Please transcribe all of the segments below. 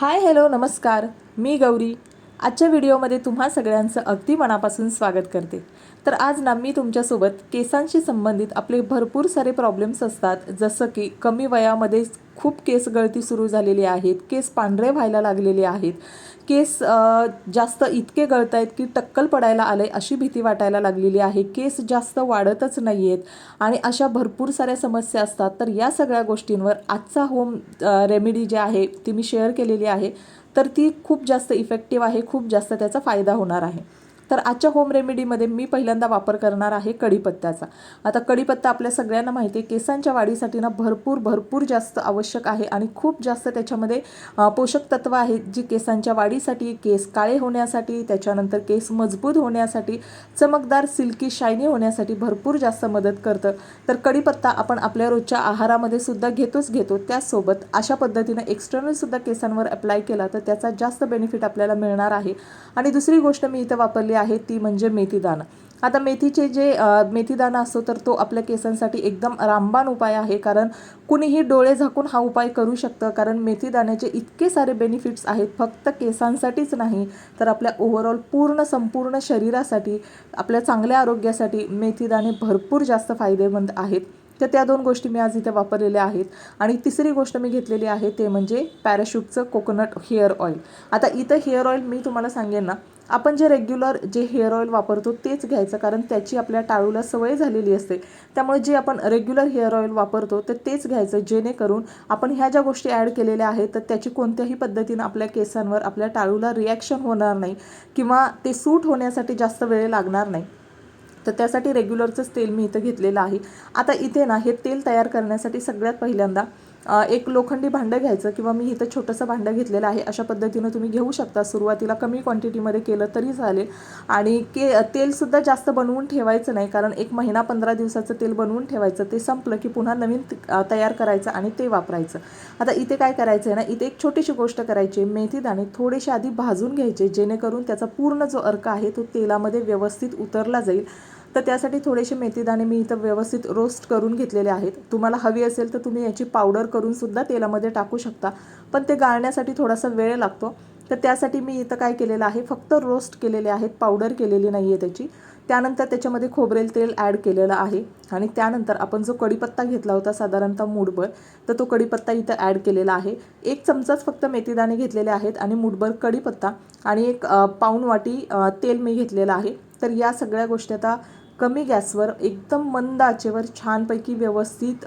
Hi hello नमस्कार. मी गौरी. आजच्या व्हिडिओमध्ये तुम्हा सगळ्यांचं अगदी मनापासून स्वागत करते. तर आज ना मी तुमच्यासोबत केसांशी संबंधित आपले भरपूर सारे प्रॉब्लेम्स असतात. जसं की कमी वयामध्ये खूप केस गळती सुरू झालेली आहेत केस पांढरे व्हायला लागलेले आहेत. केस जास्त इतके गळत आहेत की टक्कल पडायला आले अशी भीती वाटायला लागलेली आहे. केस जास्त वाढतच नाही आहेत आणि अशा भरपूर साऱ्या समस्या असतात. तर या सगळ्या गोष्टींवर आजचा होम रेमेडी जे आहे ती मी शेअर केलेली आहे. तर ती खूप जास्त इफेक्टिव्ह आहे खूप जास्त त्याचा फायदा होणार आहे. तर आजच्या होम रेमेडीमध्ये मी पहिल्यांदा वापर करणार आहे कढीपत्त्याचा. आता कढीपत्ता आपल्या सगळ्यांना माहिती आहे केसांच्या वाढीसाठी ना भरपूर भरपूर जास्त आवश्यक आहे आणि खूप जास्त त्याच्यामध्ये पोषक तत्व आहेत जी केसांच्या वाढीसाठी केस काळे होण्यासाठी त्याच्यानंतर केस मजबूत होण्यासाठी चमकदार सिल्की शायनी होण्यासाठी भरपूर जास्त मदत करतं. तर कढीपत्ता आपण आपल्या रोजच्या आहारामध्ये सुद्धा घेतोच घेतो. त्याचसोबत अशा पद्धतीनं एक्स्टर्नलसुद्धा केसांवर अप्लाय केला तर त्याचा जास्त बेनिफिट आपल्याला मिळणार आहे. आणि दुसरी गोष्ट मी इथं वापरली आहे ती म्हणजे मेथीदाणा. आता मेथीचे जे अ, मेथीदाणा असतो तर तो आपल्या केसांसाठी एकदम रामबाण उपाय आहे. कारण कुणीही डोळे झाकून हा उपाय करू शकतं. कारण मेथीदाण्याचे इतके सारे बेनिफिट्स आहेत. फक्त केसांसाठीच नाही तर आपल्या ओव्हरऑल पूर्ण संपूर्ण शरीरासाठी आपल्या चांगल्या आरोग्यासाठी मेथीदाणे भरपूर जास्त फायदेमंद आहेत. तर त्या दोन गोष्टी मी आज इथे वापरलेल्या आहेत. आणि तिसरी गोष्ट मी घेतलेली आहे ते म्हणजे पॅराशूटचं कोकोनट हेअर ऑइल. आता इथं हेअर ऑइल मी तुम्हाला सांगेन ना आपण जे रेग्युलर जे हेअर ऑइल वापरतो तेच घ्यायचं कारण त्याची आपल्या टाळूला सवय झालेली असते. त्यामुळे जे आपण रेग्युलर हेअर ऑइल वापरतो तर तेच घ्यायचं जेणेकरून आपण ह्या ज्या गोष्टी ॲड केलेल्या आहेत तर त्याची कोणत्याही पद्धतीनं आपल्या केसांवर आपल्या टाळूला रिॲक्शन होणार नाही किंवा ते सूट होण्यासाठी जास्त वेळ लागणार नाही. तर त्यासाठी रेग्युलरचंच तेल मी इथं घेतलेलं आहे. आता इथे ना हे तेल तयार करण्यासाठी सगळ्यात पहिल्यांदा एक लोखंडी भांडं घ्यायचं किंवा मी इथं छोटंसं भांडं घेतलेलं आहे अशा पद्धतीनं तुम्ही घेऊ शकता. सुरुवातीला कमी क्वांटिटीमध्ये केलं तरी चालेल. आणि के तेलसुद्धा जास्त बनवून ठेवायचं नाही कारण एक महिना पंधरा दिवसाचं तेल बनवून ठेवायचं. ते संपलं की पुन्हा नवीन तयार करायचं आणि ते वापरायचं. आता इथे काय करायचं आहे ना इथे एक छोटीशी गोष्ट करायची. मेथी दाणे थोडेसे आधी भाजून घ्यायचे जेणेकरून त्याचा पूर्ण जो अर्क आहे तो तेलामध्ये व्यवस्थित उतरला जाईल. तर त्यासाठी थोडेसे मेथीदाणे मी इथं व्यवस्थित रोस्ट करून घेतलेले आहेत. तुम्हाला हवी असेल तर तुम्ही याची पावडर करून सुद्धा तेलामध्ये टाकू शकता. पण ते गाळण्यासाठी थोडासा वेळ लागतो. तर त्यासाठी मी इथं काय केलेलं आहे फक्त रोस्ट केलेले आहेत पावडर केलेली नाही आहे त्याची. त्यानंतर त्याच्यामध्ये खोबरेल तेल ॲड केलेलं आहे आणि त्यानंतर आपण जो कढीपत्ता घेतला होता साधारणतः मूठभर तर तो कढीपत्ता इथं ॲड केलेला आहे. एक चमचाच फक्त मेथीदाणे घेतलेले आहेत आणि मूठभर कढीपत्ता आणि एक अ, पाऊण वाटी तेल मी घेतलेलं आहे. तर या सगळ्या गोष्टी आता कमी गॅसवर एकदम मंद आचेवर छानपैकी व्यवस्थित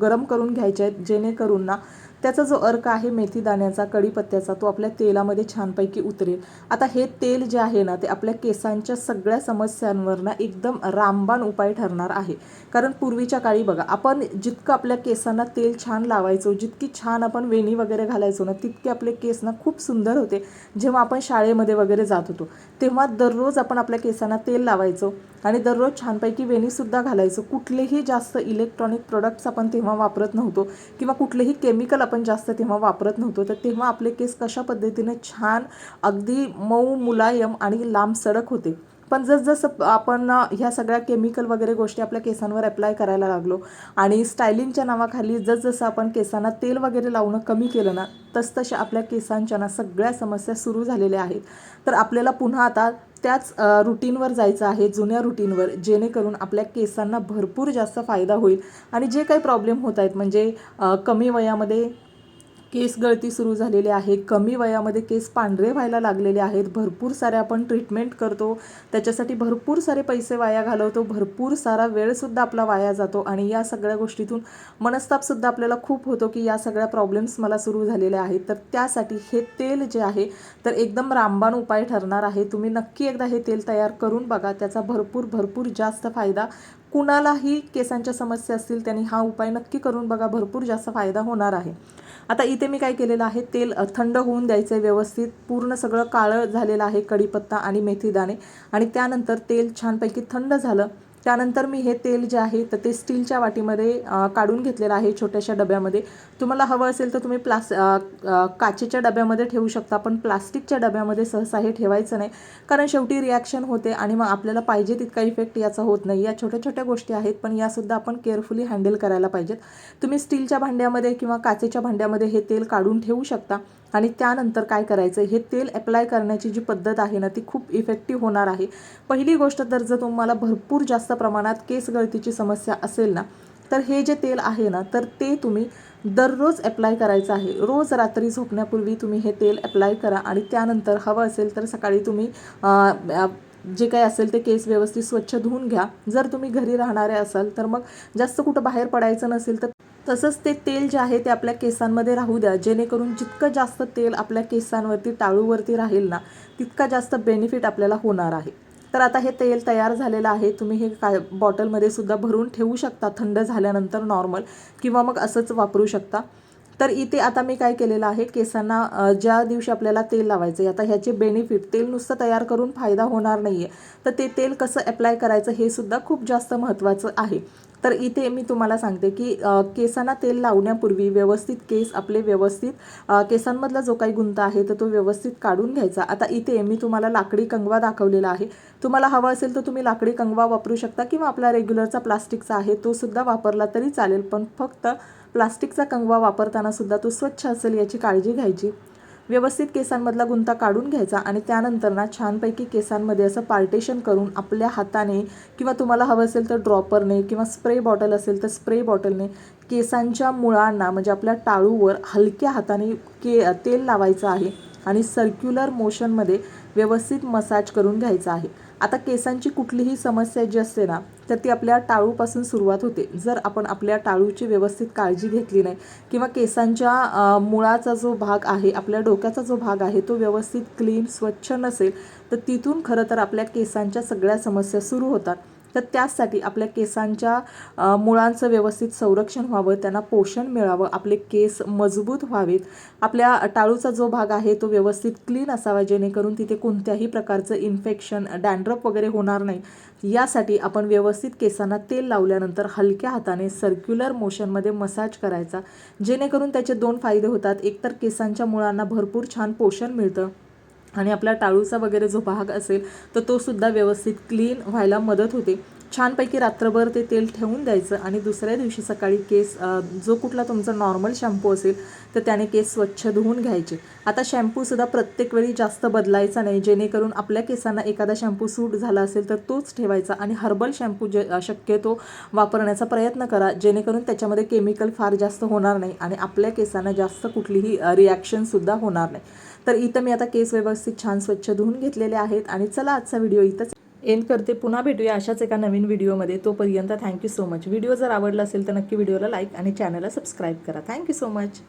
गरम करून घ्यायचे आहेत जेणेकरून ना त्याचा जो अर्क आहे मेथी दाण्याचा कढीपत्त्याचा तो आपल्या तेलामध्ये छानपैकी उतरेल. आता हे तेल जे आहे ना ते आपल्या केसांच्या सगळ्या समस्यांवर ना एकदम रामबाण उपाय ठरणार आहे. कारण पूर्वीच्या काळी बघा आपण जितकं आपल्या केसांना तेल छान लावायचो जितकी छान आपण वेणी वगैरे घालायचो ना तितके आपले केस ना खूप सुंदर होते. जेव्हा आपण शाळेमध्ये वगैरे जात होतो तेव्हा दररोज आपण आपल्या केसांना तेल लावायचो. आणि दररोज छानपैकी वेणीसुद्धा घालायचो. कुठलेही जास्त इलेक्ट्रॉनिक प्रोडक्ट्स आपण तेव्हा वापरत नव्हतो किंवा कुठलेही केमिकल आपण जास्त तेव्हा वापरत नव्हतो. तर तेव्हा आपले केस कशा पद्धतीने छान अगदी मऊ मुलायम आणि लांब सडक होते. पण जसजसं आपण ह्या सगळ्या केमिकल वगैरे गोष्टी आपल्या केसांवर अप्लाय करायला लागलो आणि स्टायलिंगच्या नावाखाली जसजसं आपण केसांना तेल वगैरे लावणं कमी केलं ना तसतशा आपल्या केसांच्या ना सगळ्या समस्या सुरू झालेल्या आहेत. तर आपल्याला पुन्हा आता त्याच रुटीनवर जायचं आहे जुन्या रुटीनवर जेणेकरून आपल्या केसांना भरपूर जास्त फायदा होईल आणि जे काही प्रॉब्लेम होत आहेत म्हणजे कमी वयामध्ये केस गळती सुरू झालेली आहे. कमी वयामध्ये केस पांढरे व्हायला लागलेले आहेत. भरपूर सारे आपण ट्रीटमेंट करतो. त्याच्यासाठी भरपूर सारे पैसे वाया घालवतो. भरपूर सारा वेळसुद्धा आपला वाया जातो. आणि या सगळ्या गोष्टीतून मनस्तापसुद्धा आपल्याला खूप होतो की या सगळ्या प्रॉब्लेम्स मला सुरू झालेल्या आहेत. तर त्यासाठी हे तेल जे आहे तर एकदम रामबाण उपाय ठरणार आहे. तुम्ही नक्की एकदा हे तेल तयार करून बघा. त्याचा भरपूर भरपूर जास्त फायदा कुणालाही केसांच्या समस्या असतील त्यांनी हा उपाय नक्की करून बघा भरपूर जास्त फायदा होणार आहे. आता इथे मी काय केलेलं आहे तेल थंड होऊन द्यायचं आहे व्यवस्थित पूर्ण सगळं काळं झालेलं आहे कढीपत्ता आणि मेथीदाणे. आणि त्यानंतर तेल छानपैकी थंड झालं त्यानंतर मी हे तेल जे आहे तर ते स्टीलच्या वाटीमध्ये काढून घेतलेलं आहे छोट्याशा डब्यामध्ये. तुम्हाला हवं असेल तर तुम्ही प्लास काचेच्या डब्यामध्ये ठेवू शकता पण प्लास्टिकच्या डब्यामध्ये सहसा हे ठेवायचं नाही. कारण शेवटी रिॲक्शन होते आणि मग आपल्याला पाहिजे तितका इफेक्ट याचा होत नाही. या छोट्या छोट्या गोष्टी आहेत पण यासुद्धा आपण केअरफुली हँडल करायला पाहिजेत. तुम्ही स्टीलच्या भांड्यामध्ये किंवा काचेच्या भांड्यामध्ये हे तेल काढून ठेवू शकता आणि त्यानंतर काय करायचं? हे तेल अप्लाय करण्याची जी पद्धत आहे ना ती खूप इफेक्टिव्ह होणार आहे. पहिली गोष्ट तर जर तुम्हाला भरपूर जास्त जास्त प्रमाणात केस गळतीची समस्या असेल ना तर हे जे तेल आहे ना तर ते तुम्ही दररोज अप्लाय करायचं आहे. रोज रात्री झोपण्यापूर्वी तुम्ही हे तेल अप्लाय करा आणि त्यानंतर हवं असेल तर सकाळी तुम्ही जे काही असेल ते केस व्यवस्थित स्वच्छ धुवून घ्या. जर तुम्ही घरी राहणारे असाल तर मग जास्त कुठं बाहेर पडायचं नसेल तर तसंच ते तेल जे आहे ते आपल्या केसांमध्ये राहू द्या. जेणेकरून जितकं जास्त तेल आपल्या केसांवरती टाळूवरती राहील ना तितका जास्त बेनिफिट आपल्याला होणार आहे. तर आता हे तेल तयार झालेलं आहे. तुम्ही हे काय बॉटलमध्ये सुद्धा भरून ठेवू शकता. थंड झाल्यानंतर नॉर्मल किंवा मग असंच वापरू शकता. तर इथे आता मी काय केलेलं आहे केसांना ज्या दिवशी आपल्याला तेल लावायचं आहे आता ह्याचे बेनिफिट तेल नुसतं तयार करून फायदा होणार नाही आहे तर ते तेल कसं अप्लाय करायचं हे सुद्धा खूप जास्त महत्त्वाचं आहे. तर इथे मी तुम्हाला सांगते की केसांना तेल लावण्यापूर्वी व्यवस्थित केस आपले व्यवस्थित केसांमधला जो काही गुंता आहे तर तो व्यवस्थित काढून घ्यायचा. आता इथे मी तुम्हाला लाकडी कंगवा दाखवलेला आहे. तुम्हाला हवा असेल तर तुम्ही लाकडी कंगवा वापरू शकता किंवा आपला रेग्युलरचा प्लास्टिकचा आहे तो सुद्धा वापरला तरी चालेल पण फक्त प्लास्टिकचा कंगवा वापरताना सुद्धा तो स्वच्छ असेल याची काळजी घ्यायची. व्यवस्थित केसांमधला गुंता काढून घ्यायचा आणि त्यानंतर ना छानपैकी केसांमध्ये असं पार्टेशन करून आपल्या हाताने किंवा तुम्हाला हवं असेल तर ड्रॉपरने किंवा स्प्रे बॉटल असेल तर स्प्रे बॉटलने केसांच्या मुळांना म्हणजे आपल्या टाळूवर हलक्या हाताने के तेल लावायचं आहे आणि सर्क्युलर मोशनमध्ये व्यवस्थित मसाज करून घ्यायचा आहे. आता केसांची कुठलीही समस्या जी असते ना तर ती आपल्या टाळूपासून सुरुवात होते. जर आपण आपल्या टाळूची व्यवस्थित काळजी घेतली नाही किंवा केसांच्या मुळाचा जो भाग आहे आपल्या डोक्याचा जो भाग आहे तो व्यवस्थित क्लीन स्वच्छ नसेल तर तिथून खरं तर आपल्या केसांच्या सगळ्या समस्या सुरू होतात. तर त्याचसाठी आपल्या केसांच्या मुळांचं व्यवस्थित संरक्षण व्हावं त्यांना पोषण मिळावं आपले केस मजबूत व्हावेत. आपल्या टाळूचा जो भाग आहे तो व्यवस्थित क्लीन असावा जेणेकरून तिथे कोणत्याही प्रकारचं इन्फेक्शन डॅन्ड्रप वगैरे होणार नाही. यासाठी आपण व्यवस्थित केसांना तेल लावल्यानंतर हलक्या हाताने सर्क्युलर मोशनमध्ये मसाज करायचा. जेणेकरून त्याचे दोन फायदे होतात. एकतर केसांच्या मुळांना भरपूर छान पोषण मिळतं. आणि आपला टाळूचा वगैरे जो भाग असेल तर तो सुद्धा व्यवस्थित क्लीन व्हायला मदत होते. छानपैकी रात्रभर ते तेल ठेवून द्यायचं आणि दुसऱ्या दिवशी सकाळी केस जो कुठला तुमचा नॉर्मल शॅम्पू असेल तर त्याने केस स्वच्छ धुवून घ्यायचे. आता शॅम्पूसुद्धा प्रत्येक वेळी जास्त बदलायचा नाही. जेणेकरून आपल्या केसांना एखादा शॅम्पू सूट झाला असेल तर तोच ठेवायचा आणि हर्बल शॅम्पू जे शक्यतो वापरण्याचा प्रयत्न करा. जेणेकरून त्याच्यामध्ये केमिकल फार जास्त होणार नाही आणि आपल्या केसांना जास्त कुठलीही रिॲक्शनसुद्धा होणार नाही. तर इथं मी आता केस व्यवस्थित छान स्वच्छ धुवून घेतलेले आहेत आणि चला आजचा व्हिडिओ इथंच एंड करते. पुन्हा भेटूया अशाच एका नवीन व्हिडिओमध्ये. तोपर्यंत थँक्यू सो मच व्हिडिओ जर आवडला असेल तर नक्की व्हिडिओला लाईक आणि चॅनलला सबस्क्राईब करा. Thank you so much